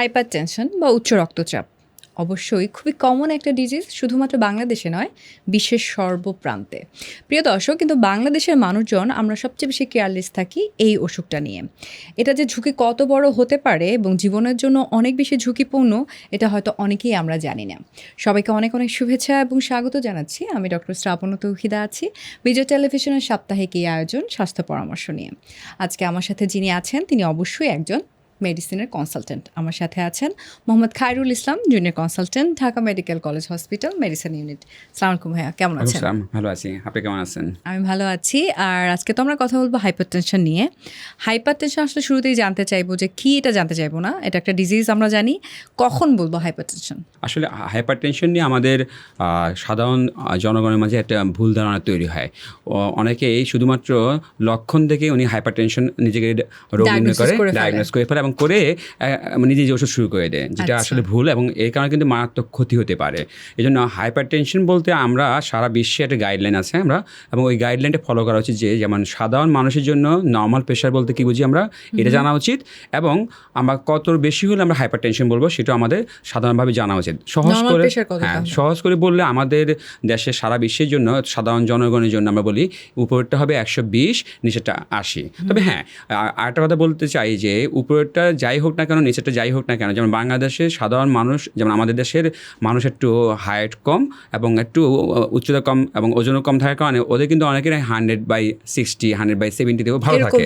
Hyper tension বা উচ্চ রক্তচাপ। অবশ্যই খুবই কমন একটা ডিজিজ শুধুমাত্র বাংলাদেশে নয়, বিশ্বের সর্বপ্রান্তে। প্রিয় দর্শক, কিন্তু বাংলাদেশের মানুষজন, আমরা সবচেয়ে বেশি কেয়ারলেস থাকি এই অসুখটা নিয়ে। এটা যে ঝুঁকি কত বড় হতে পারে এবং জীবনের জন্য অনেক বেশি ঝুঁকিপূর্ণ, এটা হয়তো অনেকেই আমরা জানি না। সবাইকে অনেক অনেক শুভেচ্ছা এবং স্বাগত জানাচ্ছি। আমি ডক্টর শ্রাবণ তৌহিদা আছি, বিজয় টেলিভিশনের সাপ্তাহিক এই আয়োজন, স্বাস্থ্য পরামর্শ নিয়ে। আজকে আমার সাথে যিনি আছেন, তিনি অবশ্যই একজন মেডিসিনের কনসালটেন্ট। আমার সাথে আছেন Mohammad Khairul Islam junior consultant Dhaka medical college hospital medicine unit. সালাম আলাইকুম ভাইয়া কেমন আছেন? ভালো আছি। আপনি কেমন আছেন? আমি ভালো আছি। আর আজকে তো আমরা কথা বলব হাইপার টেনশন নিয়ে। হাইপার টেনশন আসলে শুরুতেই জানতে চাইব যে কি এটা জানতে চাইব না এটা একটা ডিজিজ আমরা জানি। কখন বলব হাইপার টেনশন আসলে হাইপার টেনশন নিয়ে আমাদের সাধারণ জনগণের মাঝে একটা ভুল ধারণা তৈরি হয়। অনেকেই শুধুমাত্র লক্ষণ দেখে উনি হাইপার টেনশন নিজেকে রোগ নির্ণয় করে ডায়াগনোস করে ফেলে এবং করে আহ, নিজে যে ওষুধ শুরু করে দেয় যেটা আচ্ছা। আসলে ভুল এবং এর কারণে কিন্তু মারাত্মক ক্ষতি হতে পারে। এই জন্য হাইপার টেনশন বলতে আমরা সারা বিশ্বে একটা গাইডলাইন আছে আমরা এবং ওই গাইডলাইনটা ফলো করা উচিত যে যেমন সাধারণ মানুষের জন্য নর্মাল প্রেশার বলতে কি বুঝি আমরা? এটা জানা উচিত এবং আমরা কত বেশি হলে আমরা হাইপার টেনশন বলব সেটা আমাদের সাধারণভাবে জানা উচিত। সহজ করে হ্যাঁ সহজ করে বললে আমাদের দেশে সারা বিশ্বের জন্য সাধারণ জনগণের জন্য আমরা বলি উপরেরটা হবে একশো বিশ নিচেরটা আশি। তবে হ্যাঁ আর- আরেকটা কথা বলতে চাই যে উপরেরটা যাই হোক না কেন নিচেরটা যাই হোক না কেন যেমন বাংলাদেশে সাধারণ মানুষ যেমন আমাদের দেশের মানুষ একটু হাইট কম এবং একটু উচ্চতা কম এবং ওজনও কম থাকার কারণে ওদের কিন্তু অনেকের hundred by sixty hundred by সেভেন্টিতেও ভালো থাকে।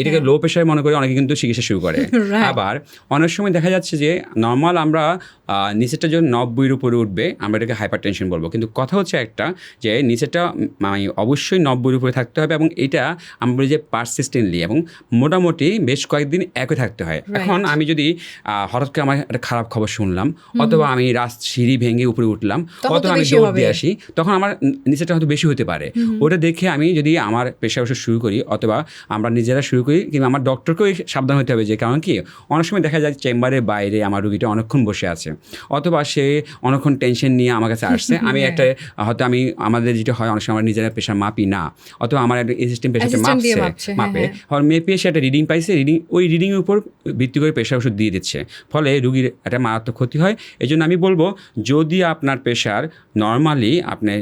এটাকে লো প্রেশার মনে করে অনেকে কিন্তু চিকিৎসা শুরু করে। আবার অনেক সময় দেখা যাচ্ছে যে নর্মাল আমরা নিচেরটা যখন নব্বইয়ের উপরে উঠবে আমরা এটাকে হাইপার টেনশন বলব। কিন্তু কথা হচ্ছে একটা যে নিচেরটা মানে অবশ্যই নব্বইয়ের উপরে থাকতে হবে এবং এটা আমরা যে পারসিস্টেন্টলি এবং মোটামুটি বেশ কয়েকদিন একই থাকতে হয়। এখন আমি যদি হঠাৎ করে আমার একটা খারাপ খবর শুনলাম অথবা আমি রাত সিঁড়ি ভেঙে উপরে উঠলাম অথবা আমি দৌড় দিয়ে আসি তখন আমার নিচেরটা হয়তো বেশি হতে পারে। ওটা দেখে আমি যদি আমার পেশা ওষুধ শুরু করি অথবা আমরা নিজেরা শুরু করি কিংবা আমার ডক্টরকেও সাবধান হতে হবে যে কারণ কি অনেক সময় দেখা যায় চেম্বারের বাইরে আমার রুগীটা অনেকক্ষণ বসে আছে অথবা সে অনেকক্ষণ টেনশন নিয়ে আমার কাছে আসছে। আমি একটা হয়তো আমি আমাদের যেটা হয় অনেক সময় আমরা নিজেরা পেশা মাপি না অথবা আমার একটা অ্যাসিস্ট্যান্ট পেশাটা মাপছে হ্যাঁ, মাপে। হ্যাঁ। মেপে সে একটা রিডিং পাইছে রিডিং ওই রিডিংয়ের উপর ভিত্তি করে প্রেশার ওষুধ দিয়ে দিচ্ছে। ফলে রুগীর একটা মারাত্মক ক্ষতি হয়। এই জন্য আমি বলব যদি আপনার প্রেশার নর্মালি আপনি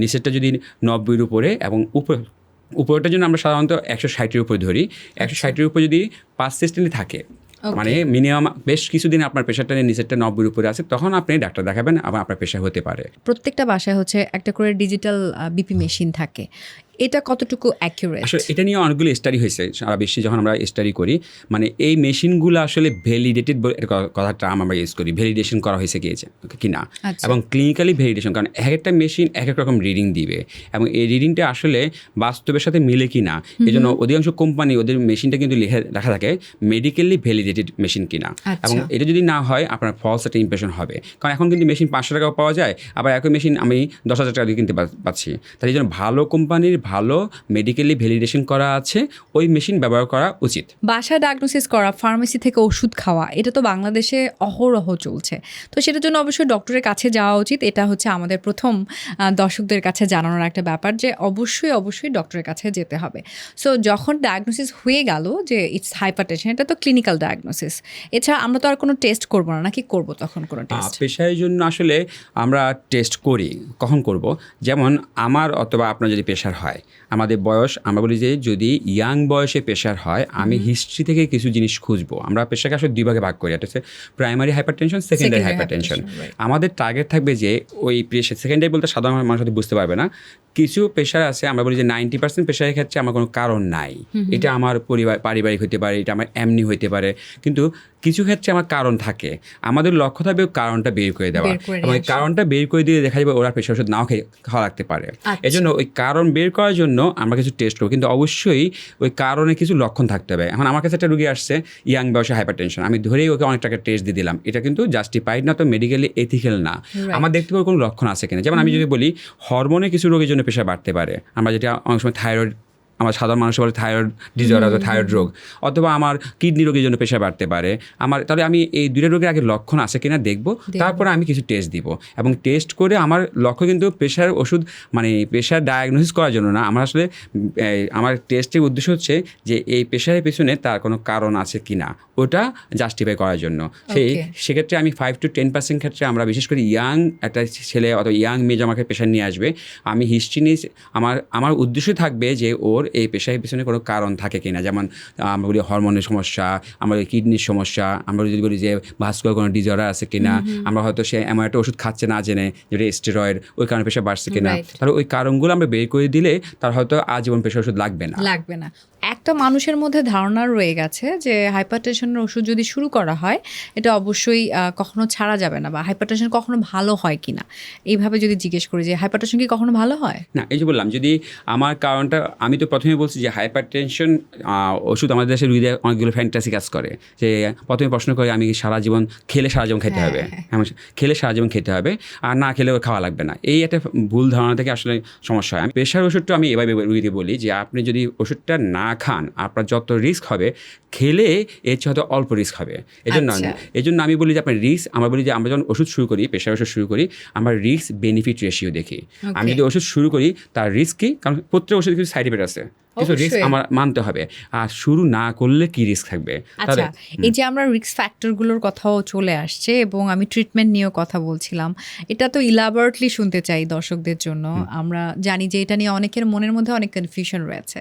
নিচেরটা যদি নব্বইয়ের উপরে এবং উপর উপরটার জন্য আমরা সাধারণত একশো ষাটের উপরে ধরি। একশো ষাটের উপরে যদি পাঁচসিস্টেন্টলি থাকে মানে মিনিমাম বেশ কিছুদিন আপনার প্রেশারটা নিয়ে নিচেরটা নব্বইয়ের উপরে আছে তখন আপনি ডাক্তার দেখাবেন আবার আপনার প্রেশার হতে পারে। প্রত্যেকটা বাসায় হচ্ছে একটা করে ডিজিটাল বিপি মেশিন থাকে। এটা কতটুকু অ্যাকিউরেট আসলে এটা নিয়ে অনেকগুলো স্টাডি হয়েছে সারা বিশ্বে যখন আমরা স্টাডি করি মানে এই মেশিনগুলো আসলে ভ্যালিডেটেড কথাটা টার্ম আমরা ইউজ করি। ভ্যালিডেশন করা হয়েছে গিয়েছে কি না? আচ্ছা। এবং ক্লিনিক্যালি ভ্যালিডেশন কারণ এক একটা মেশিন এক এক রকম রিডিং দিবে। এবং এই রিডিংটা আসলে বাস্তবের সাথে মিলে কি না? এই জন্য অধিকাংশ কোম্পানি ওদের মেশিনটা কিন্তু লিখে রাখা থাকে মেডিকেলি ভ্যালিডেটেড মেশিন কিনা। এবং এটা যদি না হয় আপনার ফলস একটা ইমপ্রেশন হবে। কারণ এখন কিন্তু মেশিন পাঁচশো টাকাও পাওয়া যায় আবার একই মেশিন আমি দশ হাজার টাকা দিয়ে কিনতে পাচ্ছি। তাই এই জন্য ভালো কোম্পানির ভালো মেডিকেলি ভ্যালিডেশন করা আছে ওই মেশিন ব্যবহার করা উচিত। বাসায় ডায়াগনোসিস করা ফার্মেসি থেকে ওষুধ খাওয়া এটা তো বাংলাদেশে অহরহ চলছে। তো সেটার জন্য অবশ্যই ডক্টরের কাছে যাওয়া উচিত। এটা হচ্ছে আমাদের প্রথম দর্শকদের কাছে জানানোর একটা ব্যাপার যে অবশ্যই অবশ্যই ডক্টরের কাছে যেতে হবে। সো যখন ডায়াগনোসিস হয়ে গেল যে ইটস হাইপারটেনশন এটা তো ক্লিনিক্যাল ডায়াগনোসিস এছাড়া আমরা তো আর কোনো টেস্ট করব না নাকি করব তখন কোনো টেস্ট পেশার জন্য আসলে আমরা টেস্ট করি কখন করব? যেমন আমার অথবা আপনার যদি প্রেশার হয় আমাদের বয়স আমরা বলি যে যদি ইয়াং বয়সে প্রেশার হয় আমি হিস্ট্রি থেকে কিছু জিনিস খুঁজবো। আমরা পেশাকে আসলে দুই ভাগে ভাগ করি একটা হচ্ছে primary hypertension secondary hypertension আমাদের টার্গেট থাকবে যে ওই প্রেশার সেকেন্ডারি বলতে সাধারণ মানুষ হয়তো বুঝতে পারবে না। কিছু প্রেশার আছে আমরা বলি যে নাইনটি পার্সেন্ট প্রেশারের ক্ষেত্রে আমার কোনো কারণ নাই। এটা আমার পরিবার পারিবারিক হতে পারে এটা আমার এমনি হতে পারে। কিন্তু কিছু ক্ষেত্রে আমার কারণ থাকে। আমাদের লক্ষ্য থাকবে কারণটা বের করে দেওয়া। এবং ওই কারণটা বের করে দিয়ে দেখা যাবে ওরা প্রেশার ওষুধ নাও খেয়ে খাওয়া রাখতে পারে। আচ্ছা। এই জন্য ওই কারণ বের করার জন্য আমরা কিছু টেস্ট করব। কিন্তু অবশ্যই ওই কারণে কিছু লক্ষণ থাকতে হবে। এখন আমার কাছে একটা রুগী আসছে ইয়াং বয়সে হাইপার টেনশন আমি ধরেই ওকে অনেক টাকা টেস্ট দিয়ে দিলাম। এটা কিন্তু জাস্টিফাইড না তো মেডিকেলি এথিক্যাল না। আমার দেখতে পাবো কোনো লক্ষণ আছে কিনা? যেমন আমি যদি বলি হরমোনে কিছু রোগের জন্য প্রেশার বাড়তে পারে। আমরা যেটা অনেক সময় থাইরয়েড আমার সাধারণ মানুষের বলে থাইরয়েড ডিজঅর্ডার অথবা থাইরয়েড রোগ। অথবা আমার কিডনি রোগের জন্য প্রেশার বাড়তে পারে। আমার তাহলে আমি এই দুটো রোগের আগে লক্ষণ আছে কিনা দেখব। তারপরে আমি কিছু টেস্ট দিব। এবং টেস্ট করে আমার লক্ষ্য কিন্তু প্রেশার ওষুধ মানে প্রেশার ডায়াগনোসিস করার জন্য না। আমার আসলে আমার টেস্টের উদ্দেশ্য হচ্ছে যে এই প্রেশারের পেছনে তার কোনো কারণ আছে কি না ওটা জাস্টিফাই করার জন্য। সেই সেক্ষেত্রে আমি ফাইভ টু টেন পার্সেন্ট ক্ষেত্রে আমরা বিশেষ করে ইয়াং একটা ছেলে অথবা ইয়াং মেয়ে আমাকে পেশা নিয়ে আসবে আমি হিস্ট্রি নিয়ে আমার আমার উদ্দেশ্য থাকবে যে ওর এই পেশার পেছনে কোনো কারণ থাকে কিনা? যেমন আমরা বলি হরমোনের সমস্যা আমরা কিডনির সমস্যা আমরা যদি বলি যে ভাস্কুলার কোনো ডিজঅর্ডার আছে কিনা আমরা হয়তো সে এমন একটা ওষুধ খাচ্ছে না জেনে যেটা স্টেরয়েড ওই কারণে পেশা বাড়ছে কিনা. তাহলে ওই কারণগুলো আমরা বের করে দিলে তার হয়তো আজীবন পেশা ওষুধ লাগবে না। লাগবে না। একটা মানুষের মধ্যে ধারণা রয়ে গেছে যে হাইপারটেনশনের ওষুধ যদি শুরু করা হয় এটা অবশ্যই কখনো ছাড়া যাবে না বা হাইপারটেনশন কখনো ভালো হয় কিনা? এইভাবে যদি জিজ্ঞেস করি যে হাইপারটেনশন কি কখনো ভালো হয়? না এই যে বললাম যদি আমার কারণটা আমি তো প্রথমে বলছি যে হাইপার টেনশন ওষুধ আমাদের দেশের রুগীদের অনেকগুলো ফ্যান্টাসি কাজ করে। যে প্রথমে প্রশ্ন করে আমি সারা জীবন খেলে সারা জীবন খেতে হবে? হ্যাঁ। এমন খেলে সারা জীবন খেতে হবে আর না খেলে খাওয়া লাগবে না। এই একটা ভুল ধারণা থেকে আসলে সমস্যা হয়। আমি প্রেশার ওষুধটা আমি এভাবে রুগীকে বলি যে আপনি যদি ওষুধটা না খান আপনার যত রিস্ক হবে খেলে এর চেয়ে হয়তো অল্প রিস্ক হবে। এই জন্য আচ্ছা। এই জন্য আমি বলি যে আপনার রিস্ক আমরা বলি যে আমরা যখন ওষুধ শুরু করি প্রেশার ওষুধ শুরু করি আমরা রিস্ক বেনিফিট রেশিও দেখি। আমি. যদি ওষুধ শুরু করি তার রিস্ক কি? কারণ প্রত্যেক ওষুধ কিছু সাইড এফেক্ট আছে। কিছু রিস্ক আমার মানতে হবে। আর শুরু না করলে কি রিস্ক থাকবে? আচ্ছা এই যে আমরা রিস্ক ফ্যাক্টরগুলোর কথাও চলে আসছে এবং আমি ট্রিটমেন্ট নিয়েও কথা বলছিলাম এটা তো ইলাবরেটলি শুনতে চাই দর্শকদের জন্য। আমরা জানি যে এটা নিয়ে অনেকের মনের মধ্যে অনেক কনফিউশন রয়েছে।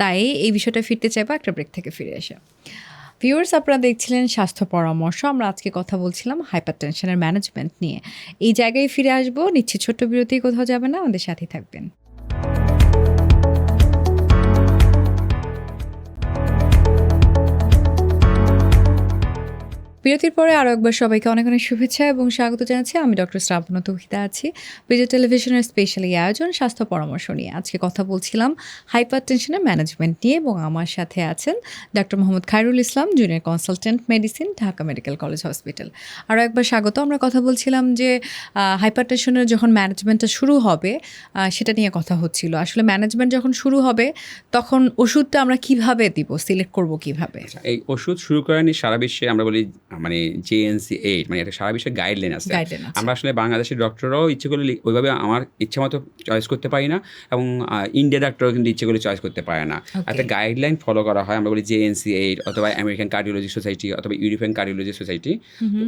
তাই এই বিষয়টা ফিরতে চাইব একটা ব্রেক থেকে ফিরে এসে। ভিউয়ার্স আপনারা দেখছিলেন স্বাস্থ্য পরামর্শ আমরা আজকে কথা বলছিলাম হাইপার টেনশনের ম্যানেজমেন্ট নিয়ে। এই জায়গায় ফিরে আসব নিচ্ছি ছোট্ট বিরতি কোথাও যাবে না আমাদের সাথেই থাকবেন। বিরতির পরে আরও একবার সবাইকে অনেক অনেক শুভেচ্ছা এবং স্বাগত জানাচ্ছি। আমি ডক্টর শ্রাবণ তৌহিতা আছি। বিজয় টেলিভিশনের স্পেশাল আয়োজন, স্বাস্থ্য পরামর্শ নিয়ে। আজকে কথা বলছিলাম হাইপার টেনশনের ম্যানেজমেন্ট নিয়ে এবং আমার সাথে আছেন doctor Mohammad Khairul Islam junior consultant medicine Dhaka medical college hospital আরও একবার স্বাগত। আমরা কথা বলছিলাম যে হাইপার টেনশনের যখন ম্যানেজমেন্টটা শুরু হবে সেটা নিয়ে কথা হচ্ছিল। আসলে ম্যানেজমেন্ট যখন শুরু হবে, তখন ওষুধটা আমরা কীভাবে দিব? সিলেক্ট করব কীভাবে? এই ওষুধ শুরু করেনি সারা বিশ্বে আমরা বলি মানে জেএনসি এইট মানে এটা সারা বিশ্বে গাইডলাইন আছে। আমরা আসলে বাংলাদেশের ডক্টররাও ইচ্ছে করলে ওইভাবে আমার ইচ্ছে মতো চয়েস করতে পারি না এবং ইন্ডিয়া ডক্টরও কিন্তু ইচ্ছে করলে চয়েস করতে পারে না। একটা গাইডলাইন ফলো করা হয় আমরা বলি জেএনসি এইট অথবা আমেরিকান কার্ডিওলজি সোসাইটি অথবা ইউরোপিয়ান কার্ডিওলজি সোসাইটি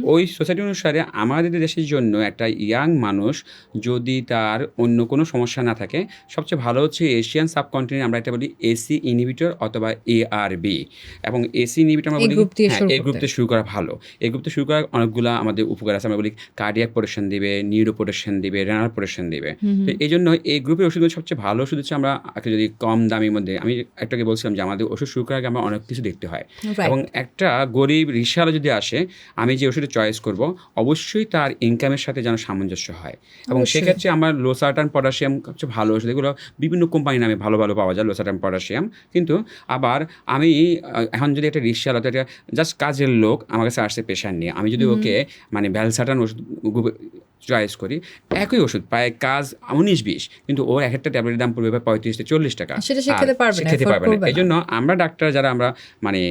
ওই সোসাইটি অনুসারে আমাদের দেশের জন্য একটা ইয়াং মানুষ যদি তার অন্য কোনো সমস্যা না থাকে সবচেয়ে ভালো হচ্ছে এশিয়ান সাবকন্টিনেন্ট আমরা একটা বলি এসি ইনহিবিটর অথবা এআরবি এবং এসি ইনহিবিটর আমরা বলি হ্যাঁ, এই গ্রুপ করতে। দিয়ে শুরু করা ভালো। এই গ্রুপ দিয়ে শুরু করার অনেকগুলো আমাদের উপকার আছে। আমরা বলি কার্ডিয়াক প্রোটেকশন দিবে নিউরো প্রোটেকশন দিবে রেনাল প্রোটেকশন দিবে। তো এই জন্য এই গ্রুপের ওষুধগুলো সবচেয়ে ভালো ওষুধ হচ্ছে আমরা একটা যদি কম দামের মধ্যে আমি একটাকে বলছিলাম যে আমাদের ওষুধ শুরু করার আগে আমরা অনেক কিছু দেখতে হয়। এবং একটা গরিব রিক্সাওয়ালা যদি আসে আমি যে ওষুধটা চয়েস করব অবশ্যই তার ইনকামের সাথে যেন সামঞ্জস্য হয়। এবং সেক্ষেত্রে আমার লোসার্টান পটাশিয়াম সবচেয়ে ভালো ওষুধ এগুলো বিভিন্ন কোম্পানি নামে ভালো ভালো পাওয়া যায় লোসার্টান পটাশিয়াম কিন্তু আবার আমি এখন যদি একটা রিক্সাওয়ালা তো একটা জাস্ট কাজের লোক আমার কাছে আসছে পেশার নিয়ে। আমি যদি ওকে মানে ভ্যালসাটান ওষুধ চয়েস করি। একই ওষুধ প্রায় কাজ উনিশ বিশ কিন্তু ওর এক একটা ট্যাবলেটের দাম পড়বে পঁয়ত্রিশ থেকে চল্লিশ টাকা। সেটা সে খেতে পারবে না, খেতে পারবে না। এই জন্য আমরা ডাক্তার যারা আমরা মানে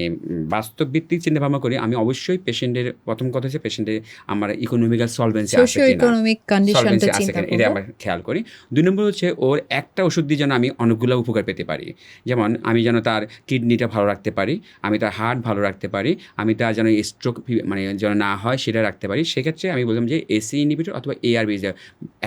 বাস্তব ভিত্তিক চিন্তা ভাবনা করি আমি অবশ্যই পেশেন্টের প্রথম কথা হচ্ছে পেশেন্টের আমার ইকোনমিক্যাল সলভেন্সি আছে ইকোনমিক কন্ডিশনটা চিন্তা এটা আমরা খেয়াল করি। দুই নম্বর হচ্ছে ওর একটা ওষুধ দিয়ে যেন আমি অনেকগুলো উপকার পেতে পারি। যেমন আমি যেন তার কিডনিটা ভালো রাখতে পারি আমি তার হার্ট ভালো রাখতে পারি আমি তার যেন স্ট্রোক মানে যেন না হয় সেটা রাখতে পারি। সেক্ষেত্রে আমি বললাম যে এসি ইনহিবিটর অথবা এআরবি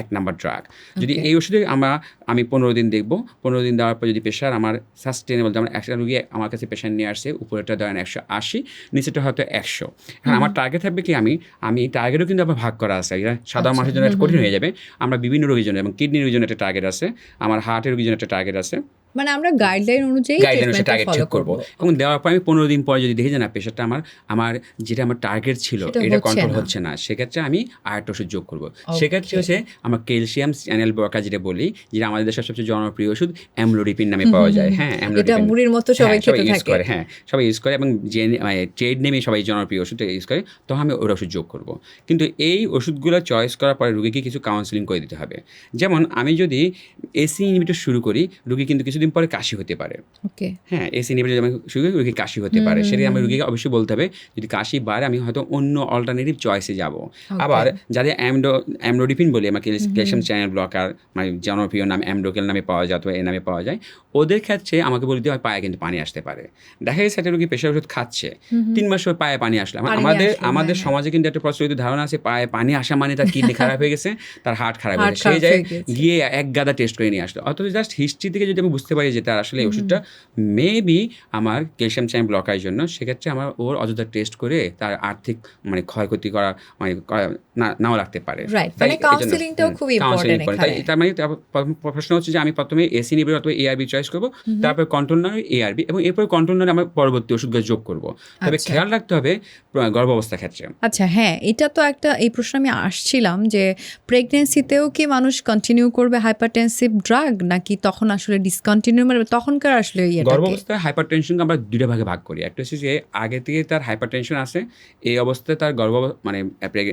এক নাম্বার ড্রাগ যদি এই ওষুধে আমরা আমি পনেরো দিন দেখব পনেরো দিন দেওয়ার পর যদি প্রেশার আমার সাস্টেনেবল যেমন একটা রুগী আমার কাছে পেশেন্ট নিয়ে আসছে উপরেটা ধরেন একশো আশি নিচেটা হয়তো একশো। এখন আমার টার্গেট থাকবে কি আমি আমি টার্গেটও কিন্তু আমার ভাগ করা আছে। সাধারণ মানুষের জন্য একটা কঠিন হয়ে যাবে। আমরা বিভিন্ন রোগীর জন্য এবং কিডনি রোগীর জন্য একটা টার্গেট আছে আমার হার্টের রোগীর জন্য একটা টার্গেট আছে। মানে আমরা গাইডলাইন অনুযায়ী গাইডলাইন ট্রিটমেন্টটা টার্গেট ঠিক করব। এবং দেওয়ার পর আমি পনেরো দিন পরে যদি দেখি যে না প্রেশারটা আমার আমার যেটা আমার টার্গেট ছিল এটা কন্ট্রোল হচ্ছে না। সেক্ষেত্রে আমি আরেকটা ওষুধ যোগ করব। সেক্ষেত্রে হচ্ছে আমার ক্যালসিয়াম চ্যানেল বরকা যেটা বলি যেটা আমাদের দেশের সবচেয়ে জনপ্রিয় ওষুধ অ্যামলোডিপিন নামে পাওয়া যায়। হ্যাঁ এটা অ্যামলোডিপিন মুড়ির মতো সবাই হ্যাঁ, খেতে ইউজ থাকে। করে হ্যাঁ সবাই ইউজ করে এবং যে ট্রেড নেমে সবাই জনপ্রিয় ওষুধ ইউজ করে তখন আমি ওর ওষুধ যোগ করব। কিন্তু এই ওষুধগুলো চয়েস করার পরে রুগীকে কিছু কাউন্সিলিং করে দিতে হবে। যেমন আমি যদি এসি ইনহিবিটর শুরু করি রুগী কিন্তু কিছু কিছুদিন পরে কাশি হতে পারে। ওকে। হ্যাঁ এসি নিয়ে যদি আমি শুরু রুগী কাশি হতে পারে। সেটা আমি রুগীকে অবশ্যই বলতে হবে যদি কাশি বাড়ে আমি হয়তো অন্য অল্টারনেটিভ চয়েসে যাব। আবার যাদের অ্যামডো অ্যামডোডিফিন বলি আমাকে ক্যালসিয়াম চ্যানেল ব্লকার মানে জনপ্রিয় নাম অ্যামডোকেল নামে পাওয়া যায় অথবা এ নামে পাওয়া যায় ওদের ক্ষেত্রে আমাকে বলে দিতে হয় পায়ে কিন্তু পানি আসতে পারে। দেখা গেছে একটা রুগী প্রেশার ওষুধ খাচ্ছে তিন মাস পর পায়ে পানি আসলো। আমাদের আমাদের হ্যাঁ, সমাজে কিন্তু একটা প্রচলিত ধারণা আছে পায়ে পানি আসা মানে তার কিডনি খারাপ হয়ে গেছে তার হার্ট খারাপ হয়ে গেছে। সেই জায়গায় গিয়ে এক গাদা টেস্ট করে নিয়ে আসলো। অথচ জাস্ট হিস্ট্রি থেকে যদি আমি বুঝতে পারি যে তার আসলে এই ওষুধটা মেবি আমার ক্যালসিয়াম চ্যানেল ব্লকার জন্য সেক্ষেত্রে আমার ওর অযথা টেস্ট করে তার আর্থিক মানে ক্ষয়ক্ষতি করা মানে নাও লাগতে পারে। মানে। তার মানে প্রশ্ন হচ্ছে যে আমি প্রথমে এসি নিবে অথবা এআরবি চয়েস করব তারপর কন্ট্রোল নামে এআরবি এবং এরপর কন্ট্রোল নামে আমার পরবর্তী ওষুধগুলো যোগ করব। তবে আচ্ছা। খেয়াল রাখতে হবে গর্ভাবস্থার ক্ষেত্রে। আচ্ছা হ্যাঁ এটা তো একটা এই প্রশ্ন আমি আসছিলাম যে প্রেগনেন্সিতেও কি মানুষ কন্টিনিউ করবে হাইপারটেনসিভ ড্রাগ নাকি তখন আসলে ডিসকন্টিনিউ মানে তখনকার আসলে গর্ভাবস্থায় হাইপার টেনশনকে আমরা দুইটা ভাগে ভাগ করি। একটা হচ্ছে যে আগে থেকে তার হাইপার টেনশন আছে এই অবস্থায় তার গর্ভ মানে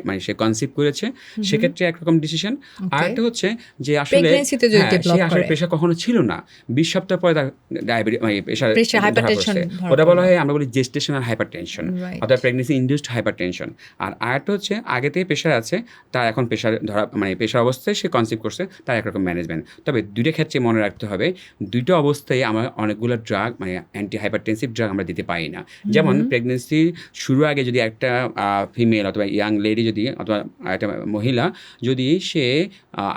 মানে সে কনসিভ করেছে সেক্ষেত্রে একরকম ডিসিশন আর একটা হচ্ছে যে আসলে হ্যাঁ, আসলে। প্রেশার কখনো ছিল না। বিশ সপ্তাহ পরে তার ডায়াবেটিস মানে প্রেশার hypertension ধরা ওটা বলা। হয় আমরা বলি জেস্টেশনাল হাইপার টেনশন অর্থাৎ প্রেগনেন্সি ইনডিউসড হাইপার টেনশন আর আরেকটা হচ্ছে আগে থেকে প্রেশার আছে তার এখন প্রেশার ধরা মানে প্রেশার অবস্থায় সে কনসিভ করছে তার একরকম ম্যানেজমেন্ট তবে দুইটা ক্ষেত্রে মনে রাখতে হবে দুটো অবস্থায় আমরা অনেকগুলো ড্রাগ মানে অ্যান্টি হাইপারটেনসিভ ড্রাগ আমরা দিতে পারি না। যেমন প্রেগনেন্সি শুরু আগে যদি একটা ফিমেল অথবা ইয়াং লেডি যদি অথবা একটা মহিলা যদি সে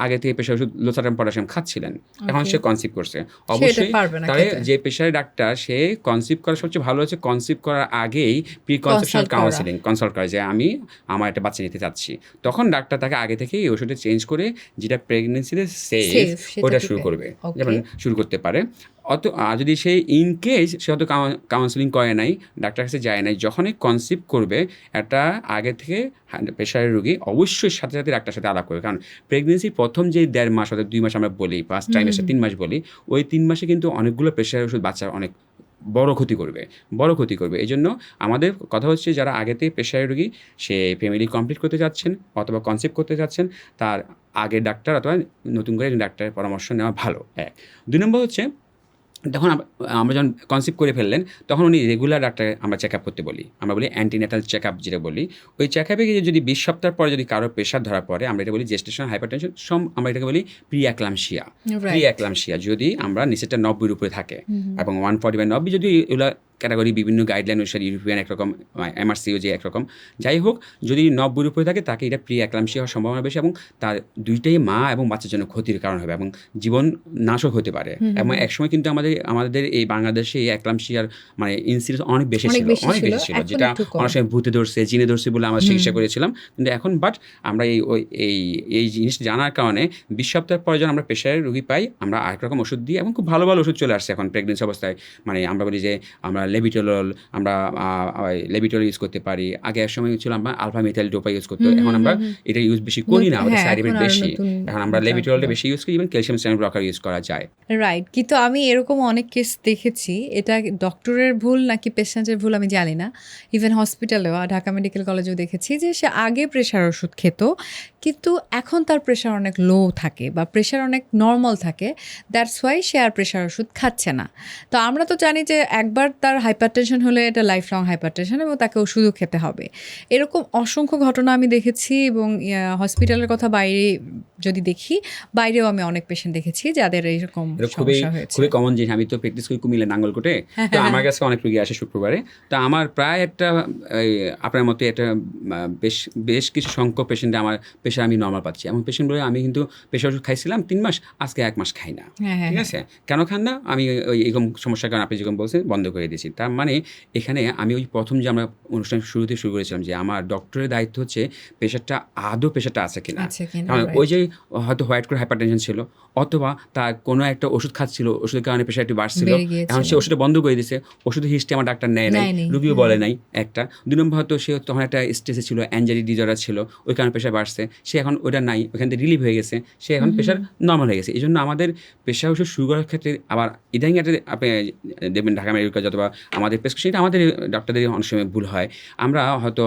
আগে থেকে প্রেশার ওষুধ লোসাটাম পটাশিয়াম খাচ্ছিলেন এখন সে কনসিভ করছে। অবশ্যই তাহলে যে পেশারি ডাক্তার সে কনসিভ করা সবচেয়ে ভালো হচ্ছে কনসিভ করার আগেই প্রি করা। কাউন্সিলিং কনসাল্ট করে যে আমি আমার একটা বাচ্চা নিতে চাচ্ছি। তখন ডাক্তার তাকে আগে থেকেই এই ওষুধটা চেঞ্জ করে যেটা প্রেগনেন্সিতে সেফ ওটা শুরু করবে। যেমন শুরু করতে পারে। অত যদি সে ইন কেস সে হয়তো কাউন্সেলিং করে নাই ডাক্তার কাছে যায় নাই যখনই কনসিভ করবে একটা আগে থেকে প্রেশারের রোগী অবশ্যই সাথে সাথে ডাক্তার সাথে আলাপ করবে। কারণ প্রেগনেন্সির প্রথম যে দেড় মাস অর্থাৎ দুই মাস আমরা বলি ফার্স্ট টাইম এসে তিন মাস বলি ওই তিন মাসে কিন্তু অনেকগুলো প্রেশারের ওষুধ বাচ্চার অনেক বড় ক্ষতি করবে, বড় ক্ষতি করবে। এই জন্য আমাদের কথা হচ্ছে যারা আগেতে পেশায় রোগী, সে ফ্যামিলি কমপ্লিট করতে যাচ্ছেন অথবা কনসেপ্ট করতে যাচ্ছেন, তার আগে ডাক্তার অথবা নতুন করে ডাক্তারের পরামর্শ নেওয়া ভালো। এক। দুই নম্বর হচ্ছে তখন আমরা যখন কনসিভ করে ফেললেন তখন উনি রেগুলার ডাক্তার আমরা চেক আপ করতে বলি। আমরা বলি অ্যান্টিনেটাল চেক আপ যেটা বলি। ওই চেক আপে গিয়ে যদি বিশ সপ্তাহ পরে যদি কারও প্রেশার ধরা পড়ে আমরা এটা বলি জেস্টেশন হাইপারটেনশন সম আমরা এটাকে বলি প্রি অ্যাক্লামশিয়া প্রি অ্যাক্লামশিয়া যদি আমরা নিচেটা নব্বইয়ের উপরে থাকে এবং ওয়ান ফর্টি বাই নব্বই যদি এগুলো ক্যাটাগরি বিভিন্ন গাইডলাইন অনুসারে ইউরোপিয়ান একরকম এমআরসিও যে একরকম। যাই হোক যদি নব্বইয়ের উপরে থাকে তাকে এটা প্রি অ্যাক্লামশিয়া হওয়ার সম্ভাবনা বেশি এবং তার দুইটাই মা এবং বাচ্চার জন্য ক্ষতির কারণ হবে এবং জীবন নাশক হতে পারে। এবং একসময় কিন্তু আমাদের আমাদের এই বাংলাদেশে এই অ্যাক্লামশিয়ার মানে ইনসিডেন্স অনেক বেশি ছিল অনেক বেশি ছিল। যেটা অনেক সময় ভূতে ধরছে জিনে ধরছে বলে আমরা চিকিৎসা করেছিলাম। কিন্তু এখন বাট আমরা এই ওই এই এই জিনিস জানার কারণে বিশ সপ্তাহ পরে যখন আমরা প্রেশারের রোগী পাই আমরা আরেক রকম ওষুধ দিই এবং খুব ভালো ভালো ওষুধ চলে আসছে এখন প্রেগনেন্সি অবস্থায়। মানে আমরা বলি যে আমরা লেবিটোলল আমরা লেবিটোল ইউজ করতে পারি। আগে এক সময় ছিল আমরা আলফা মিথাইল ডোপা ইউজ করতো। এখন আমরা এটা ইউজ বেশি করি না আমাদের হ্যাঁ, সাইড এখন এফেক্ট বেশি। এখন আমরা drug লেবিটোলটা বেশি ইউজ করি এবং ক্যালসিয়াম চ্যানেল ব্লকার ইউজ করা যায়। রাইট কিন্তু আমি এরকম অনেক কেস দেখেছি এটা ডক্টরের ভুল নাকি পেশেন্টের ভুল আমি জানি না। ইভেন হসপিটালেও ঢাকা মেডিকেল কলেজেও দেখেছি যে সে আগে প্রেশার ওষুধ খেত কিন্তু এখন তার প্রেশার অনেক লো থাকে বা প্রেশার অনেক নর্মাল থাকে। দ্যাটস ওয়াই সে আর প্রেশার ওষুধ খাচ্ছে না। তো আমরা তো জানি যে একবার তার হাইপারটেনশন হলে এটা লাইফ লং হাইপারটেনশন এবং তাকে ওষুধও খেতে হবে। এরকম অসংখ্য ঘটনা আমি দেখেছি এবং হসপিটালের কথা বাইরে যদি দেখি বাইরেও আমি অনেক পেশেন্ট দেখেছি যাদের খুবই সমস্যা হয়েছে। খুবই কমন জিনিস। আমি তো প্র্যাকটিস করি কুমিল্লা নাঙ্গলকোটে। তো আমার কাছে অনেক রুগী আসে শুক্রবারে। তো আমার প্রায় একটা আপনার মতো একটা বেশ বেশ কিছু সংখ্যক পেশেন্টে আমার প্রেশার আমি নর্মাল পাচ্ছি। এমন পেশেন্ট বলে আমি কিন্তু প্রেশার ওষুধ খাইছিলাম তিন মাস আজকে এক মাস খাই না। হ্যাঁ হ্যাঁ ঠিক আছে? কেন খান না? আমি ওই এরকম সমস্যার কারণে আপনি যেরকম বলছেন বন্ধ করে দিয়েছি। তার মানে এখানে আমি ওই প্রথম যে আমরা অনুষ্ঠান শুরুতে শুরু করেছিলাম যে আমার ডক্টরের দায়িত্ব হচ্ছে প্রেশারটা আদৌ প্রেশারটা আছে কিনা। কারণ ওই যে হয়তো হোয়াইট করে হাইপারটেনশন ছিল অথবা তার কোনো একটা ওষুধ খাচ্ছিল ওষুধের কারণে প্রেশার একটু বাড়ছিল এখন সে ওষুধটা বন্ধ করে দিয়েছে ওষুধের হিস্ট্রি আমার ডাক্তার নেয় নাই রুগীও বলে নাই একটা। দুই নম্বর হয়তো সে তখন একটা স্ট্রেসে ছিল অ্যাঞ্জারি ডিজর্ডার ছিল ওই কারণে প্রেশার বাড়ছে। সে এখন ওটা নাই ওখান থেকে রিলিভ হয়ে গেছে সে এখন প্রেশার নর্মাল হয়ে গেছে। এই জন্য আমাদের প্রেশার ওষুধ শুরু করার ক্ষেত্রে আবার ইদানিং একটা আপনি দেখবেন ঢাকা মেডিকেল অথবা আমাদের প্রেসক্রিপশন আমাদের ডাক্তারদের অনেক সময় ভুল হয়। আমরা হয়তো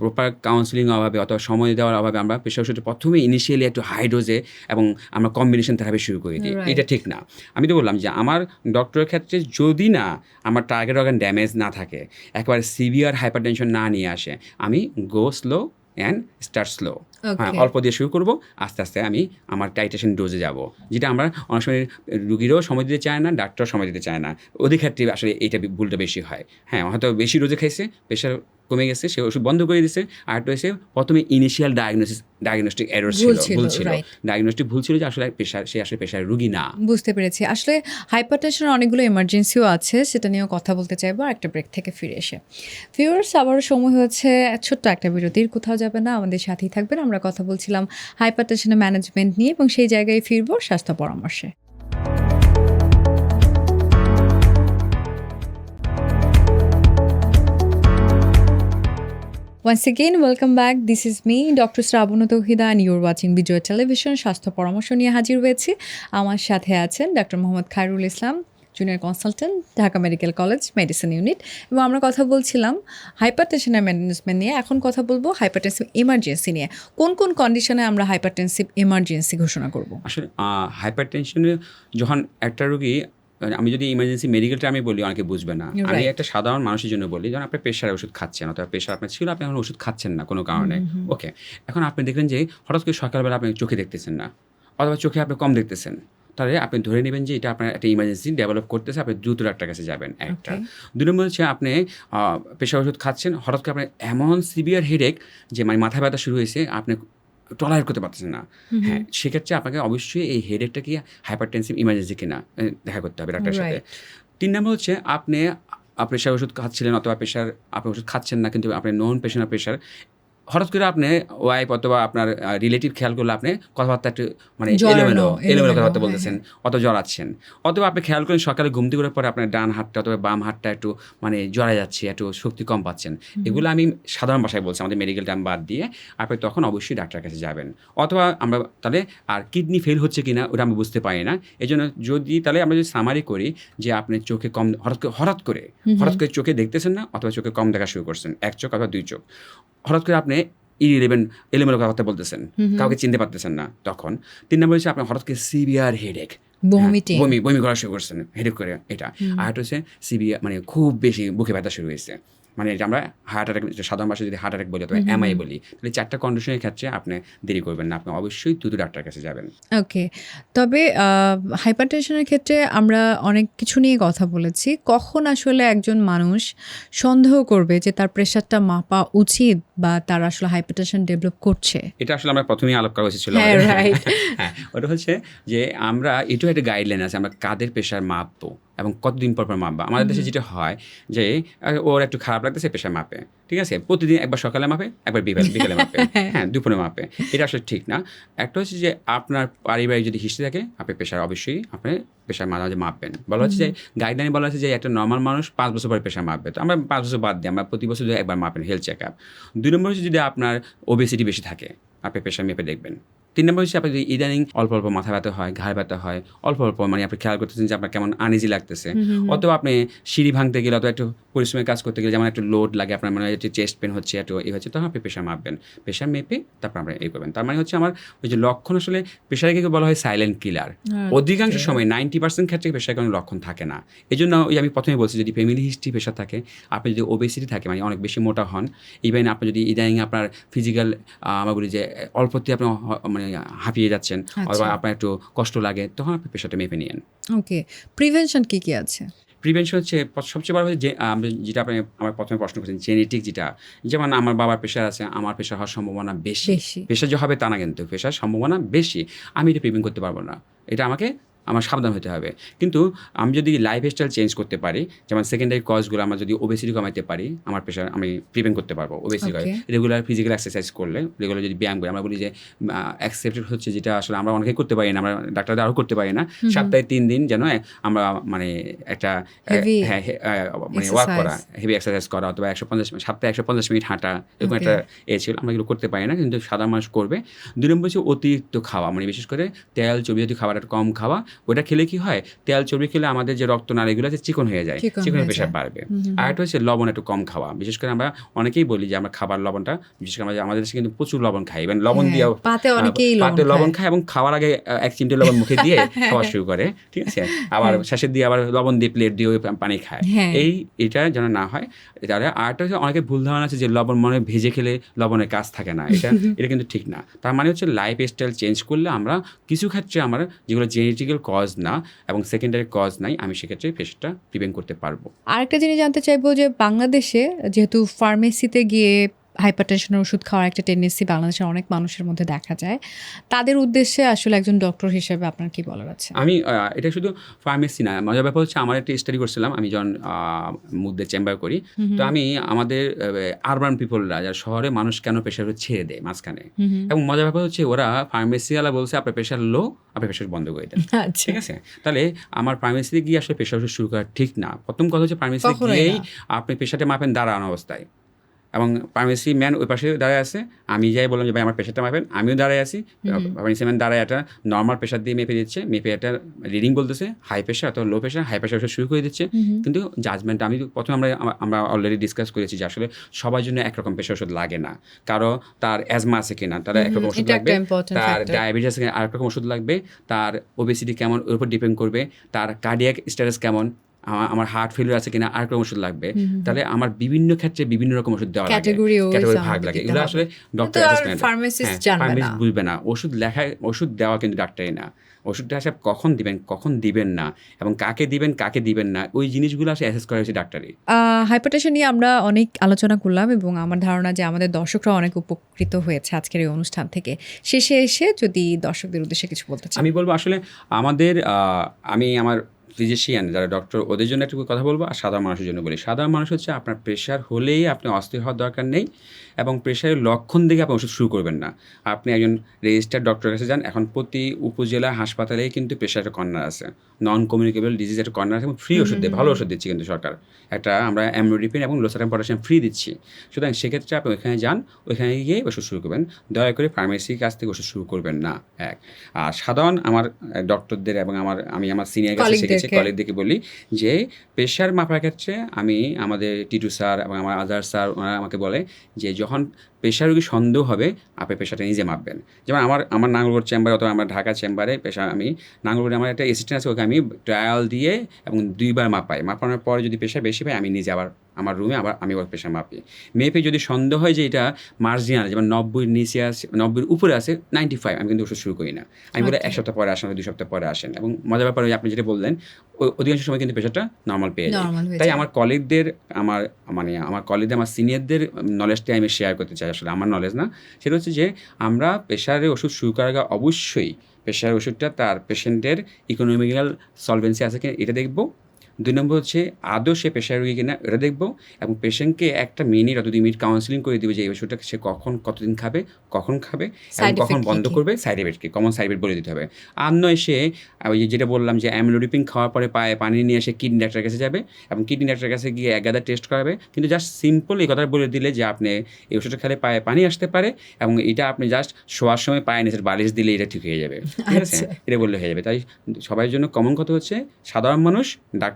প্রপার কাউন্সিলিং অভাবে অথবা সময় দেওয়ার অভাবে আমরা প্রেশার ওষুধ প্রথমে ইনিশিয়ালি একটু হাই ডোজে এবং আমরা কম্বিনেশন থেরাপি শুরু করে দিই। এটা ঠিক না। আমি তো বললাম যে আমার ডক্টরের ক্ষেত্রে যদি না আমার টার্গেট অর্গান ড্যামেজ না থাকে একেবারে সিভিয়ার হাইপারটেনশন না নিয়ে আসে আমি go slow and start slow হ্যাঁ অল্প দিয়ে শুরু করব আস্তে আস্তে আমি আমার টাইটেশন ডোজে যাব। যেটা আমরা অনেক সময় রুগীরও সময় দিতে চায় না ডাক্তারও সময় দিতে চায় না। ওদের ক্ষেত্রে আসলে এইটা ভুলটা বেশি হয়। হ্যাঁ হয়তো বেশি রোজে খাইছে প্রেশার কমে গেছে সে ওষুধ বন্ধ করে দিছে। আর একটা হয়েছে প্রথমে ইনিশিয়াল ডায়াগনোসিস ডায়াগনস্টিক এরর ছিল ভুল ছিল. ডায়াগনস্টিক ভুল ছিল যে আসলে প্রেশার সে আসলে প্রেশার রুগী না। বুঝতে পেরেছি। আসলে হাইপারটেনশনের অনেকগুলো এমার্জেন্সিও আছে সেটা নিয়েও কথা বলতে চাইব আর একটা ব্রেক থেকে ফিরে এসে। ভিউয়ার্স আবারও সময় হয়েছে ছোট্ট একটা বিরতির কোথাও যাবে না আমাদের সাথেই থাকবেন। আমরা কথা বলছিলাম হাইপারটেনশনের ম্যানেজমেন্ট নিয়ে এবং সেই জায়গায় ফিরবো স্বাস্থ্য পরামর্শে। Once again, welcome back. This is me, Dr. Shraban Tauhida and you're watching Bijoy television স্বাস্থ্য পরামর্শ নিয়ে হাজির হয়েছি। আমার সাথে আছেন doctor Mohammad Khairul Islam junior consultant Dhaka medical college medicine unit এবং আমরা কথা বলছিলাম হাইপারটেনশনের ম্যানেজমেন্ট নিয়ে। এখন কথা বলব হাইপারটেনসিভ ইমার্জেন্সি নিয়ে। কোন কোন কন্ডিশনে আমরা হাইপারটেনসিভ ইমার্জেন্সি ঘোষণা করব? আসলে হাইপার টেনশনে যখন একটা রুগী আমি যদি ইমার্জেন্সি মেডিকেলটা আমি বলি অনেকে বুঝবে না। আমি একটা সাধারণ মানুষের জন্য বলি যেমন আপনি প্রেশারের ওষুধ খাচ্ছেন অথবা প্রেশার আপনার ছিল আপনি এখন ওষুধ খাচ্ছেন না কোনো কারণে। ওকে এখন আপনি দেখলেন যে হঠাৎ করে সকালবেলা আপনি চোখে দেখতেছেন না অথবা চোখে আপনি কম দেখতেছেন। তাহলে আপনি ধরে নেবেন যে এটা আপনার একটা ইমার্জেন্সি ডেভেলপ করতেছে আপনি দ্রুত ডাক্তার কাছে যাবেন একটা। দুই নম্বর হচ্ছে আপনি প্রেশার ওষুধ খাচ্ছেন হঠাৎ করে আপনার এমন সিভিয়ার হেডেক যে মানে মাথা ব্যথা শুরু হয়েছে আপনি টলারেট করতে পারতেছেন না। হ্যাঁ সেক্ষেত্রে আপনাকে অবশ্যই এই হেডেকটা কি হাইপার টেনসিভ ইমার্জেন্সি কিনা দেখা করতে হবে ডাক্তারের সাথে। তিন নম্বর হচ্ছে আপনি প্রেশার ওষুধ খাচ্ছিলেন অথবা প্রেশার আপনি ওষুধ খাচ্ছেন না কিন্তু আপনি নন প্রেশার প্রেশার হঠাৎ করে আপনি ওয়াইফ অথবা আপনার রিলেটিভ খেয়াল করলে আপনি কথাবার্তা একটু মানে এলোমেলো এলোমেলো এলোমেলো, কথাবার্তা হ্যাঁ, বলতেছেন অত জড়াচ্ছেন। অথবা আপনি খেয়াল করেন সকালে ঘুম থেকে পরে আপনার ডান হাতটা অথবা বাম হাতটা একটু মানে জড়া যাচ্ছে একটু শক্তি কম পাচ্ছেন। এগুলো আমি সাধারণ ভাষায় বলছি আমাদের মেডিকেল টাইম বাদ দিয়ে আপনি তখন অবশ্যই ডাক্তারের কাছে যাবেন। অথবা আমরা তাহলে আর কিডনি ফেল হচ্ছে কিনা ওটা আমি বুঝতে পারি না। এই জন্য যদি তাহলে আমরা যদি সামারি করি যে আপনি চোখে কম হঠাৎ করে হঠাৎ করে হঠাৎ করে চোখে দেখতেছেন না অথবা চোখে কম দেখা শুরু করছেন এক চোখ অথবা দুই চোখ। হঠাৎ করে আপনি ইলেভেন এলেমেলো কথা বলতেছেন কাউকে চিনতে পারতেছেন না তখন। তিন নম্বর হচ্ছে আপনার হঠাৎ করে সিভিয়ার হেডেক Vomiting. বমি বমি করা শুরু করছেন হেডেক করে এটা। আর হচ্ছে সিভিয়ার মানে খুব বেশি বুকে ব্যথা শুরু হয়েছে। মানে এটা আমরা হার্ট অ্যাটাক সাধারণ ভাষায় যদি হার্ট অ্যাটাক বলি অথবা এমআই বলি তাহলে চারটা কন্ডিশনের ক্ষেত্রে আপনি দেরি করবেন না। আপনি অবশ্যই দ্রুত ডাক্তারের কাছে যাবেন। ওকে তবে হাইপারটেনশনের ক্ষেত্রে আমরা অনেক কিছু নিয়ে কথা বলেছি। কখন আসলে একজন মানুষ সন্দেহ করবে যে তার প্রেশারটা মাপা উচিত বা তার আসলে হাইপারটেনশন ডেভেলপ করছে? এটা আসলে আমরা প্রথমেই আলাপ করা উচিত হ্যাঁ. হ্যাঁ ওটা হচ্ছে যে আমরা এটাও একটা গাইডলাইন আছে আমরা কাদের প্রেশার মাপবো? এবং কতদিন পর পর মাপবো। আমাদের দেশে যেটা হয় যে ওর একটু খারাপ লাগতেছে প্রেশার মাপে ঠিক আছে? প্রতিদিন একবার সকালে মাপে একবার বিকেল বিকেলে মাপে। হ্যাঁ। দুপুরে মাপে। এটা আসলে ঠিক না। একটা হচ্ছে যে আপনার পারিবারিক যদি হিস্ট্রি থাকে আপনি পেশার অবশ্যই আপনি পেশার মাঝে মাঝে মাপবেন। বলা হচ্ছে যে গাইডলাইন বলা হচ্ছে যে একটা নর্মাল মানুষ পাঁচ বছর পরে পেশা মাপবে। তো আমরা পাঁচ বছর বাদ দিই আমরা প্রতি বছর যদি একবার মাপেন হেলথ চেক আপ দুই নম্বর হচ্ছে যদি আপনার ওবেসিটি বেশি থাকে আপনি প্রেশার মেপে দেখবেন। তিন নম্বর হচ্ছে আপনি যদি ইদানিং অল্প অল্প মাথা ব্যথা হয় ঘাড় ব্যথা হয় অল্প অল্প মানে আপনি খেয়াল করতেছেন যে আপনার কেমন আনিজি লাগতেছে। অথবা আপনি সিঁড়ি ভাঙতে গেলে অথবা একটু পরিশ্রমের কাজ করতে গেলে যেমন একটু লোড লাগে আপনার মানে একটু চেস্ট পেন হচ্ছে একটু এই হচ্ছে তখন আপনি প্রেশার মাপবেন। প্রেশার মেপে তারপর আপনি এই করবেন। তার মানে হচ্ছে আমার ওই যে লক্ষণ আসলে প্রেশারকে বলা হয়? সাইলেন্ট কিলার অধিকাংশ সময় নাইনটি পার্সেন্ট ক্ষেত্রে প্রেশার কোনো লক্ষণ থাকে না। এই জন্য ওই আমি প্রথমে বলছি যদি ফ্যামিলি হিস্ট্রি প্রেশার থাকে আপনি যদি ওবেসিটি থাকে মানে অনেক বেশি মোটা হন ইভেন আপনি যদি ইদানিং আপনার ফিজিক্যাল আমরা বলি যে অল্পতে আপনি হ- মানে হাঁপিয়ে যাচ্ছেন অথবা আপনার একটু কষ্ট লাগে তখন আপনি প্রেশারটা মেপে নিয়েন। ওকে প্রিভেনশন কী কী আছে? প্রিভেনশন হচ্ছে সবচেয়ে বড় হচ্ছে যে আমি যেটা আপনি আমার প্রথমে প্রশ্ন করছেন জেনেটিক যেটা যেমন আমার বাবার প্রেশার আছে আমার প্রেশার হওয়ার সম্ভাবনা বেশি। পেশা যে হবে তা না কিন্তু পেশার সম্ভাবনা বেশি। আমি এটা প্রিভেন্ট করতে পারব না। এটা আমাকে আমার সাবধান হতে হবে। কিন্তু আমি যদি লাইফস্টাইল চেঞ্জ করতে পারি যেমন সেকেন্ডারি কজগুলো আমরা যদি ওবেসিটি কমাইতে পারি আমার প্রেশার আমি প্রিভেন্ট করতে পারব ওবেসিটি. রেগুলার ফিজিক্যাল এক্সারসাইজ করলে রেগুলার যদি ব্যায়াম করি আমরা বলি যে অ্যাকসেপ্টেড হচ্ছে যেটা আসলে আমরা অনেকে করতে পারি না আমরা ডাক্তারদের আরও করতে পারি না। সপ্তাহে তিন দিন যেন আমরা মানে একটা হ্যাঁ মানে ওয়ার্ক করা হেভি এক্সারসাইজ করা অথবা একশো পঞ্চাশ সপ্তাহে একশো পঞ্চাশ মিনিট হাঁটা এরকম একটা এ ছিল আমরা এগুলো করতে পারি না কিন্তু সাধারণ মানুষ করবে। দুই নম্বর হচ্ছে অতিরিক্ত খাওয়া মানে বিশেষ করে তেল চর্বি জাতীয় খাবারটা কম খাওয়া ওটা খেলে কি হয়? তেল চর্বি খেলে আমাদের যে রক্ত নালীগুলো আছে চিকন হয়ে যায় চিকন পেশাব বাড়বে। আর একটা হচ্ছে লবণ একটু কম খাওয়া। বিশেষ করে আমরা অনেকেই বলি যে আমরা খাবার লবণটা বিশেষ করে আমাদের দেশে কিন্তু প্রচুর লবণ খাই এবং লবণ হ্যাঁ, দিয়ে পাতে অনেকেই পাতে লবণ খায়। এবং খাওয়ার আগে এক চিমটে লবণ মুখে দিয়ে খাওয়া শুরু করে ঠিক আছে? আবার শেষের দিয়ে আবার লবণ দিয়ে প্লেট দিয়ে পানি খায়। হ্যাঁ। এই এটা যেন না হয় তাহলে আরেকটা হচ্ছে অনেকে ভুল ধারণা আছে যে লবণ মনে ভেজে খেলে লবণের কাজ থাকে না। এটা এটা কিন্তু ঠিক না। তার মানে হচ্ছে লাইফ স্টাইল চেঞ্জ করলে আমরা কিছু ক্ষেত্রে আমরা যেগুলো জেনেটিক্যাল কজ না এবং সেকেন্ডারি কজ নাই, আমি সেক্ষেত্রে পেশেন্টটা প্রিভেন্ট করতে পারব। আরেকটা জিনিস জানতে চাইব যে বাংলাদেশে যেহেতু ফার্মেসিতে গিয়ে হাইপারটেনশনের ওষুধ খাওয়ার একটা টেন্ডেন্সি বাংলাদেশের অনেক মানুষের মধ্যে দেখা যায়। তাদের উদ্দেশ্যে আসলে একজন ডক্টর হিসেবে আপনার কি বলার আছে? আমি এটা শুধু ফার্মেসি না মজার ব্যাপার হচ্ছে আমার একটা স্টাডি করছিলাম আমি যখন মুদ্দের চেম্বার করি তো আমি আমাদের আরবান পিপলরা যারা শহরে মানুষ কেন প্রেশার ছেড়ে দেয় মাঝখানে। এবং মজার ব্যাপার হচ্ছে ওরা ফার্মেসিওয়ালা বলছে আপনার প্রেশার লো আপনার প্রেশার বন্ধ করে দেন। আচ্ছা। ঠিক আছে? তাহলে আমার প্রাইমেসিতে গিয়ে আসলে প্রেশার ওষুধ শুরু করা ঠিক না। প্রথম কথা হচ্ছে কখনোই গিয়েই আপনি প্রেশারটা মাপেন দাঁড়ানো অবস্থায়। ফার্মেসি ম্যান ওই পাশে দাঁড়ায় আছে। আমি যাই বললাম যে ভাই আমার প্রেশারটা মাপেন। আমিও দাঁড়ায় আছি। ফার্মেসি ম্যান দাঁড়ায় একটা নর্মাল প্রেশার দিয়ে মেপে দিচ্ছে। মেপে একটা রিডিং বলতেছে হাই প্রেশার অথবা লো প্রেশার হাই প্রেশার ওষুধ শুরু করে দিচ্ছে। কিন্তু জাজমেন্ট আমি প্রথমে আমরা আমরা অলরেডি ডিসকাস করেছি যে আসলে সবার জন্য একরকম প্রেশার ওষুধ লাগে না। কারও তার অ্যাজমা আছে কিনা তার একরকম ওষুধ লাগবে। তার ডায়াবেটিস আছে কিনা আরেক রকম ওষুধ লাগবে। তার ওবেসিটি কেমন ওর উপর ডিপেন্ড করবে। তার কার্ডিয়াক স্ট্যাটাস কেমন আমার হার্ট ফেলিয়ার আছে কিনা আর কোনো ওষুধ লাগবে তাহলে আমার বিভিন্ন ক্ষেত্রে বিভিন্ন রকম ওষুধ দেওয়া লাগে। ক্যাটাগরি ভাগ লাগে। এগুলো আসলে ডক্টর না। বুঝবে না। ওষুধ লেখায় ওষুধ দেওয়া কিন্তু ডাক্তারই না। ওষুধটা আসে কখন দিবেন কখন দিবেন না এবং কাকে দিবেন কাকে দিবেন না ওই জিনিসগুলো আসে অ্যাসেস করা হয়েছে ডাক্তারই হাইপারটেনশন নিয়ে আমরা অনেক আলোচনা করলাম এবং আমার ধারণা যে আমাদের দর্শকরা অনেক উপকৃত হয়েছে আজকের এই অনুষ্ঠান থেকে। শেষে এসে যদি দর্শকদের উদ্দেশ্যে কিছু বলতে চান। আমি বলব আসলে আমাদের আহ, আমি আমার ফিজিশিয়ান যারা ডক্টর ওদের জন্য একটু কথা বলব আর সাধারণ মানুষের জন্য বলি। সাধারণ মানুষ হচ্ছে আপনার প্রেশার হলেই আপনি অস্থির হওয়ার দরকার নেই। এবং প্রেশারের লক্ষণ দেখে আপনি ওষুধ শুরু করবেন না। আপনি একজন রেজিস্টার্ড ডক্টরের কাছে যান এখন প্রতি উপজেলা হাসপাতালেই কিন্তু প্রেশারের কর্নার আছে। নন কমিউনিকেবল ডিজিজ একটা কর্নার আছে এবং ফ্রি ওষুধ দেয় ভালো ওষুধ দিচ্ছে কিন্তু সরকার। একটা আমরা অ্যামোডিপিন এবং লোসারাম পটাশিয়াম ফ্রি দিচ্ছি। সুতরাং সেক্ষেত্রে আপনি ওইখানে যান ওইখানে গিয়ে ওষুধ শুরু করবেন। দয়া করে ফার্মেসির কাছ থেকে ওষুধ শুরু করবেন না এক। আর সাধারণ আমার ডক্টরদের এবং আমার আমি আমার সিনিয়র কাছে শিখেছি। কলেজদেরকে বলি যে প্রেশার মাপার ক্ষেত্রে আমি আমাদের টিটু স্যার এবং আমার আজার স্যার ওনারা আমাকে বলে যে যখন প্রেশার রোগী সন্দেহ হবে, আপনি প্রেশারটা নিজে মাপবেন। যেমন আমার আমার নাঙ্গলগড় চেম্বারে অথবা আমার ঢাকা চেম্বারে পেশা আমি, নাঙ্গলগড়ে আমার একটা অ্যাসিস্ট্যান্ট আছে, ওকে আমি ট্রায়াল দিয়ে এবং দুইবার মাপাই। মাপানোর পরে যদি পেশা বেশি পাই, আমি নিজে আবার আমার রুমে আবার আমি ওর প্রেশার মাপি। মেপে যদি সন্দেহ হয় যে এটা মার্জিনাল যেমন নব্বই নিচে আছে নব্বইয়ের উপরে আছে নাইনটি ফাইভ আমি কিন্তু ওষুধ শুরু করি না। আমি বলে এক সপ্তাহ পরে আসেন দুই সপ্তাহ পরে আসেন। এবং মজার ব্যাপার আপনি যেটা বললেন অধিকাংশ সময় কিন্তু প্রেশারটা নর্মাল পেয়ে যায়। তাই আমার কলিগদের আমার মানে আমার কলিগদের আমার সিনিয়রদের নলেজটাই আমি শেয়ার করতে চাই। আসলে আমার নলেজ না। সেটা হচ্ছে যে আমরা প্রেশারের ওষুধ শুরু করার আগে অবশ্যই প্রেশারের ওষুধটা তার পেশেন্টের ইকোনমিক্যাল সলভেন্সি আছে কিনা এটা দেখব। দুই নম্বর হচ্ছে আদৌ সে প্রেশার রোগী কিনা এটা দেখব। এবং পেশেন্টকে একটা মিনিট অথবা দুই মিনিট কাউন্সিলিং করে দিবে যে এই ওষুধটা সে কখন কতদিন খাবে কখন খাবে এবং কখন বন্ধ করবে সাইড এফেক্ট কি? কমন সাইড এফেক্ট বলে দিতে হবে। আর নয় সে ওই যেটা বললাম যে অ্যামলোডিপিন খাওয়ার পরে পায়ে পানি নিয়ে এসে কিডনি ডাক্তারের কাছে যাবে এবং কিডনি ডাক্তারের কাছে গিয়ে এক গাদা টেস্ট করাবে। কিন্তু জাস্ট সিম্পল এই কথা বলে দিলে যে আপনি এই ওষুধটা খেলে পায়ে পানি আসতে পারে এবং এটা আপনি জাস্ট শোয়ার সময় পায়ে নিচের বালিশ দিলে এটা ঠিক হয়ে যাবে। ঠিক আছে? আচ্ছা। এটা বললে হয়ে যাবে। তাই সবার জন্য কমন কথা হচ্ছে সাধারণ মানুষ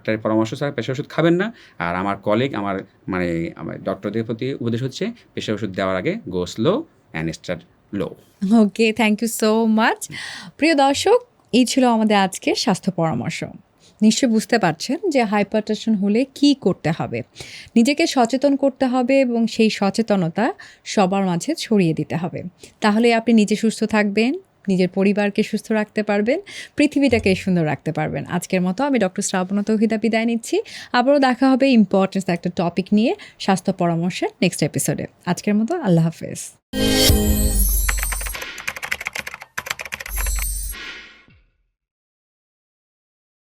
ডাক্তারের পরামর্শ ছাড়া পেশা ওষুধ খাবেন না। আর আমার কলিগ আমার মানে আমার ডক্টরদের প্রতি উপদেশ হচ্ছে, পেশা ওষুধ দেওয়ার আগে go slow and low okay thank you so much প্রিয় দর্শক, এই ছিল আমাদের আজকের স্বাস্থ্য পরামর্শ। নিশ্চয়ই বুঝতে পারছেন যে হাইপারটেনশন হলে কি করতে হবে। নিজেকে সচেতন করতে হবে এবং সেই সচেতনতা সবার মাঝে ছড়িয়ে দিতে হবে। তাহলে আপনি নিজে সুস্থ থাকবেন নিজের পরিবারকে সুস্থ রাখতে পারবেন, পৃথিবীটাকে সুন্দর রাখতে পারবেন। আজকের মতো আমি ডক্টর শ্রাবণ তৌহিদা বিদায় নিচ্ছি। আবারও দেখা হবে ইম্পর্টেন্স একটা টপিক নিয়ে স্বাস্থ্য পরামর্শের নেক্সট এপিসোডে আজকের মতো আল্লাহ হাফেজ।